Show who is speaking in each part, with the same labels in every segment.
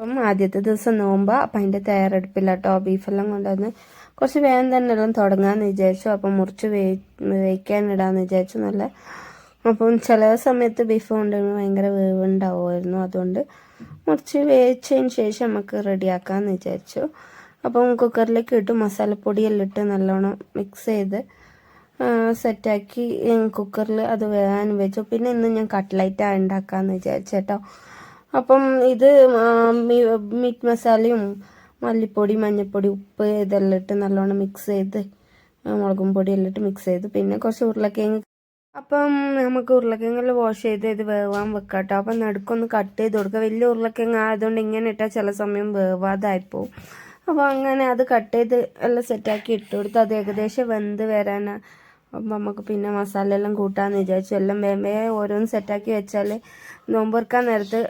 Speaker 1: അപ്പം ആദ്യത്തെ ദിവസം നോമ്പാ അപ്പം അതിന്റെ തയ്യാറെടുപ്പില്ല കേട്ടോ ബീഫെല്ലാം കൊണ്ടുവന്ന് കുറച്ച് വേഗം തന്നെ എല്ലാം തുടങ്ങാമെന്ന് വിചാരിച്ചു. അപ്പം മുറിച്ച് വേ വേവിക്കാനിടാമെന്ന് വിചാരിച്ചു. നല്ല അപ്പം ചില സമയത്ത് ബീഫ് കൊണ്ടുവരുമ്പോൾ ഭയങ്കര വേവുണ്ടാവുമായിരുന്നു. അതുകൊണ്ട് മുറിച്ച് വേവിച്ചതിന് ശേഷം നമുക്ക് റെഡിയാക്കാമെന്ന് വിചാരിച്ചു. അപ്പം കുക്കറിലേക്ക് ഇട്ട് മസാലപ്പൊടിയെല്ലാം ഇട്ട് നല്ലോണം മിക്സ് ചെയ്ത് സെറ്റാക്കി കുക്കറിൽ അത് വേകാൻ വെച്ചു. പിന്നെ ഇന്ന് ഞാൻ കട്ട്ലൈറ്റാണ് ഉണ്ടാക്കാമെന്ന് വിചാരിച്ചേട്ടോ അപ്പം ഇത് മീറ്റ് മസാലയും മല്ലിപ്പൊടി മഞ്ഞൾപ്പൊടി ഉപ്പ് ഇതെല്ലാം ഇട്ട് നല്ലോണം മിക്സ് ചെയ്ത് മുളകും പൊടിയെല്ലാം ഇട്ട് മിക്സ് ചെയ്ത് പിന്നെ കുറച്ച് ഉരുളക്കിഴങ്ങ്. അപ്പം നമുക്ക് ഉരുളക്കിഴങ്ങെല്ലാം വാഷ് ചെയ്ത് ഇത് വേവാൻ വെക്കാം കേട്ടോ അപ്പം നടുക്കൊന്ന് കട്ട് ചെയ്ത് കൊടുക്കുക വലിയ ഉരുളക്കിഴങ്ങ് ആയതുകൊണ്ട് ഇങ്ങനെ ഇട്ടാൽ ചില സമയം വേവാതായിപ്പോവും. അപ്പോൾ അങ്ങനെ അത് കട്ട് ചെയ്ത് എല്ലാം സെറ്റാക്കി ഇട്ട് കൊടുത്ത് അത് ഏകദേശം വെന്ത് വരാൻ അപ്പം നമുക്ക് പിന്നെ മസാല എല്ലാം കൂട്ടാമെന്ന് വിചാരിച്ചു. എല്ലാം വേമ്പേ ഓരോന്ന് സെറ്റാക്കി വെച്ചാൽ നോമ്പൊറുക്കാൻ നേരത്ത്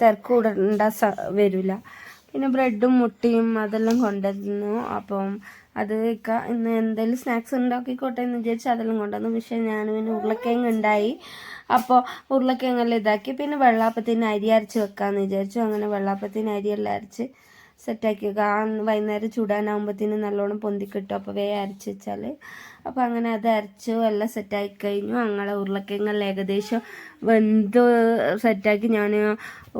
Speaker 1: തിരക്ക് കൂടേണ്ട വരില്ല പിന്നെ ബ്രെഡും മുട്ടയും അതെല്ലാം കൊണ്ടുവന്നു. അപ്പം അത് ഇന്ന് എന്തെങ്കിലും സ്നാക്സ് ഉണ്ടാക്കിക്കോട്ടെ എന്ന് വിചാരിച്ച് അതെല്ലാം കൊണ്ടുവന്നു. പക്ഷേ ഞാൻ പിന്നെ ഉരുളക്കിഴങ്ങ് ഉണ്ടായി. അപ്പോൾ ഉരുളക്കിഴങ്ങെല്ലാം ഇതാക്കി. പിന്നെ വെള്ളാപ്പത്തിന് അരി അരച്ച് വെക്കാമെന്ന് വിചാരിച്ചു. അങ്ങനെ വെള്ളാപ്പത്തിന് അരിയെല്ലാം അരച്ച് സെറ്റാക്കി വെക്കുക ആ വൈകുന്നേരം ചൂടാനാകുമ്പോഴത്തേന് നല്ലോണം പൊന്തി കിട്ടും. അപ്പോൾ വേ അരച്ച് വെച്ചാൽ അപ്പോൾ അങ്ങനെ അത് അരച്ചു എല്ലാം സെറ്റാക്കി കഴിഞ്ഞു. അങ്ങനെ ഉരുളക്കിങ്ങൾ ഏകദേശം വെന്ത് സെറ്റാക്കി ഞാൻ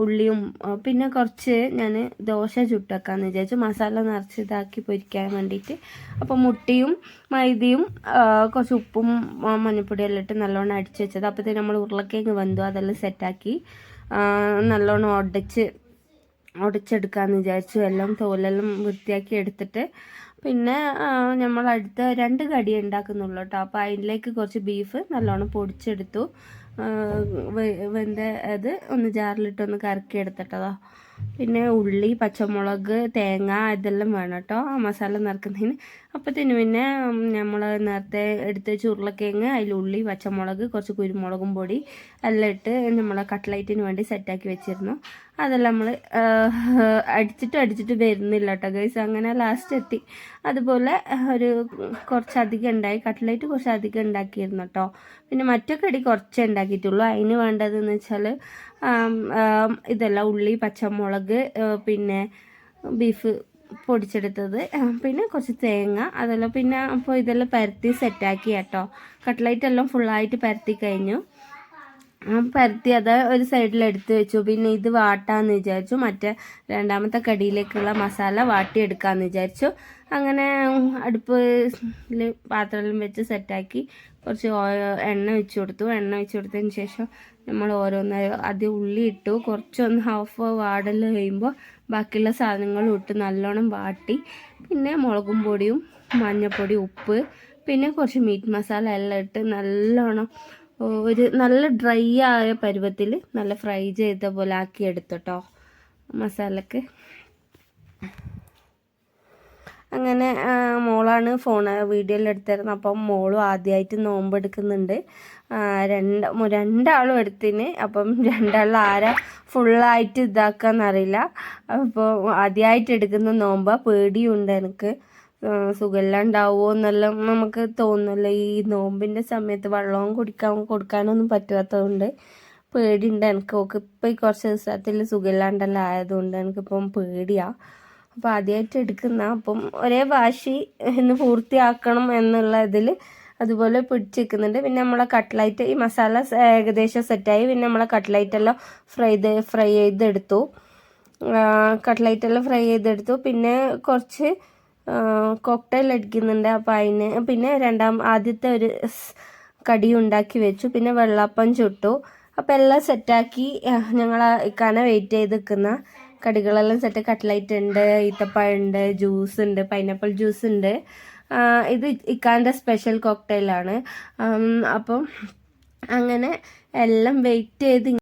Speaker 1: ഉള്ളിയും പിന്നെ കുറച്ച് ഞാൻ ദോശ ചുട്ടാക്കാമെന്ന് വിചാരിച്ചു. മസാല നിറച്ച് ഇതാക്കി പൊരിക്കാൻ വേണ്ടിയിട്ട് അപ്പോൾ മുട്ടയും മൈദയും കുറച്ച് ഉപ്പും മഞ്ഞപ്പൊടിയെല്ലാം ഇട്ട് നല്ലോണം അടിച്ച് വെച്ചത്. അപ്പോഴത്തേന് നമ്മൾ ഉരുളക്കിഴങ്ങ് വെന്തു. അതെല്ലാം സെറ്റാക്കി നല്ലോണം ഉടച്ച് ഉടച്ചെടുക്കാമെന്ന് വിചാരിച്ചു. എല്ലാം തോലെല്ലാം വൃത്തിയാക്കി എടുത്തിട്ട് പിന്നെ നമ്മൾ അടുത്ത രണ്ട് കടി ഉണ്ടാക്കുന്നുള്ളൂ കേട്ടോ. അപ്പോൾ അതിലേക്ക് കുറച്ച് ബീഫ് നല്ലോണം പൊടിച്ചെടുത്തു. വെന്ത അത് ഒന്ന് ജാറിലിട്ടൊന്ന് കറക്കി എടുത്തിട്ടതോ പിന്നെ ഉള്ളി പച്ചമുളക് തേങ്ങ ഇതെല്ലാം വേണം കേട്ടോ ആ മസാല നിറക്കുന്നതിന്. അപ്പത്തിന് പിന്നെ നമ്മൾ നേരത്തെ എടുത്ത ചുരുളക്കിഴങ്ങ് അതിൽ ഉള്ളി പച്ചമുളക് കുറച്ച് കുരുമുളകും പൊടി എല്ലാം ഇട്ട് നമ്മൾ കട്ട്ലൈറ്റിന് വേണ്ടി സെറ്റാക്കി വെച്ചിരുന്നു. അതെല്ലാം നമ്മൾ അടിച്ചിട്ട് അടിച്ചിട്ട് വരുന്നില്ല കേട്ടോ ഗൈസ് അങ്ങനെ ലാസ്റ്റ് എത്തി. അതുപോലെ ഒരു കുറച്ചധികം ഉണ്ടായി. കട്ട്ലൈറ്റ് കുറച്ചധികം ഉണ്ടാക്കിയിരുന്നു കേട്ടോ പിന്നെ മറ്റൊക്കെ അടി കുറച്ചേ ഉണ്ടാക്കിയിട്ടുള്ളൂ. അതിന് വേണ്ടതെന്ന് വെച്ചാൽ ഇതെല്ലാം ഉള്ളി പച്ചമുളക് പിന്നെ ബീഫ് പൊടിച്ചെടുത്തത്. പിന്നെ കുറച്ച് തേങ്ങ അതെല്ലാം പിന്നെ അപ്പോൾ ഇതെല്ലാം പരത്തി സെറ്റാക്കി കേട്ടോ. കട്ട്ലൈറ്റ് എല്ലാം ഫുള്ളായിട്ട് പരത്തി കഴിഞ്ഞു. പരത്തി അത് ഒരു സൈഡിൽ എടുത്ത് വെച്ചു. പിന്നെ ഇത് വാട്ടാന്ന് വിചാരിച്ചു. മറ്റേ രണ്ടാമത്തെ കടിയിലേക്കുള്ള മസാല വാട്ടിയെടുക്കാമെന്ന് വിചാരിച്ചു. അങ്ങനെ അടുപ്പിൽ പാത്രം വെച്ച് സെറ്റാക്കി കുറച്ച് എണ്ണ വെച്ച് കൊടുത്തു. എണ്ണ വെച്ച് കൊടുത്തതിന് ശേഷം നമ്മൾ ഓരോന്ന് ആദ്യം ഉള്ളി ഇട്ടു. കുറച്ചൊന്ന് ഹാഫ് വാടൽ കഴിയുമ്പോൾ ബാക്കിയുള്ള സാധനങ്ങളും ഇട്ട് നല്ലോണം വാട്ടി. പിന്നെ മുളകും പൊടിയും മഞ്ഞൾപ്പൊടി ഉപ്പ് പിന്നെ കുറച്ച് മീറ്റ് മസാല എല്ലാം ഇട്ട് നല്ലോണം ഒരു നല്ല ഡ്രൈ ആയ പരുവത്തിൽ നല്ല ഫ്രൈ ചെയ്ത പോലെ ആക്കി എടുത്തോട്ടോ മസാലക്ക്. അങ്ങനെ മോളാണ് ഫോൺ വീഡിയോയിൽ എടുത്തിരുന്നത് അപ്പം മോളും ആദ്യമായിട്ട് നോമ്പ് എടുക്കുന്നുണ്ട് രണ്ട് രണ്ടാളും എടുത്തിന്. അപ്പം രണ്ടാളും ആരാ ഫുള്ളായിട്ട് ഇതാക്കാന്നറിയില്ല. അപ്പോൾ ആദ്യമായിട്ട് എടുക്കുന്ന നോമ്പ്. പേടിയുണ്ട് എനിക്ക്. സുഖമില്ലാണ്ടാവുമോ എന്നെല്ലാം നമുക്ക് തോന്നുന്നില്ല. ഈ നോമ്പിന്റെ സമയത്ത് വെള്ളവും കുടിക്കാൻ കൊടുക്കാനൊന്നും പറ്റാത്തതുകൊണ്ട് പേടിയുണ്ട് എനിക്ക്. ഓക്ക് ഇപ്പം ഈ കുറച്ച് ദിവസത്തിൽ സുഖമില്ലാണ്ടെല്ലാം ആയതുകൊണ്ട് എനിക്കിപ്പം പേടിയാണ് അപ്പോൾ ആദ്യമായിട്ട് എടുക്കുന്ന അപ്പം ഒരേ വാശി ഇന്ന് പൂർത്തിയാക്കണം എന്നുള്ള ഇതിൽ അതുപോലെ പിടിച്ചിരിക്കുന്നുണ്ട് പിന്നെ നമ്മളെ കട്ട്ലൈറ്റ് ഈ മസാല ഏകദേശം സെറ്റായി. പിന്നെ നമ്മളെ കട്ട്ലൈറ്റ് എല്ലാം ഫ്രൈ ചെയ്ത് ഫ്രൈ ചെയ്തെടുത്തു. കട്ട്ലൈറ്റ് എല്ലാം ഫ്രൈ ചെയ്തെടുത്തു. പിന്നെ കുറച്ച് കോക്ടെയിൽ അടിക്കുന്നുണ്ട്. അപ്പോൾ അതിന് പിന്നെ രണ്ടാം ആദ്യത്തെ ഒരു കടി ഉണ്ടാക്കി വെച്ചു. പിന്നെ വെള്ളപ്പം ചുട്ടു. അപ്പോൾ എല്ലാം സെറ്റാക്കി ഞങ്ങൾ ഇക്കാനെ വെയിറ്റ് ചെയ്ത് നിൽക്കുന്ന കടികളെല്ലാം സെറ്റ് കട്ട്ലൈറ്റ് ഉണ്ട് ഈത്തപ്പഴം ഉണ്ട് ജ്യൂസ് ഉണ്ട് പൈനാപ്പിൾ ജ്യൂസ് ഉണ്ട്. ഇത് ഇക്കാന്റെ സ്പെഷ്യൽ കോക്ടെയിലാണ് അപ്പം അങ്ങനെ എല്ലാം വെയിറ്റ് ചെയ്ത്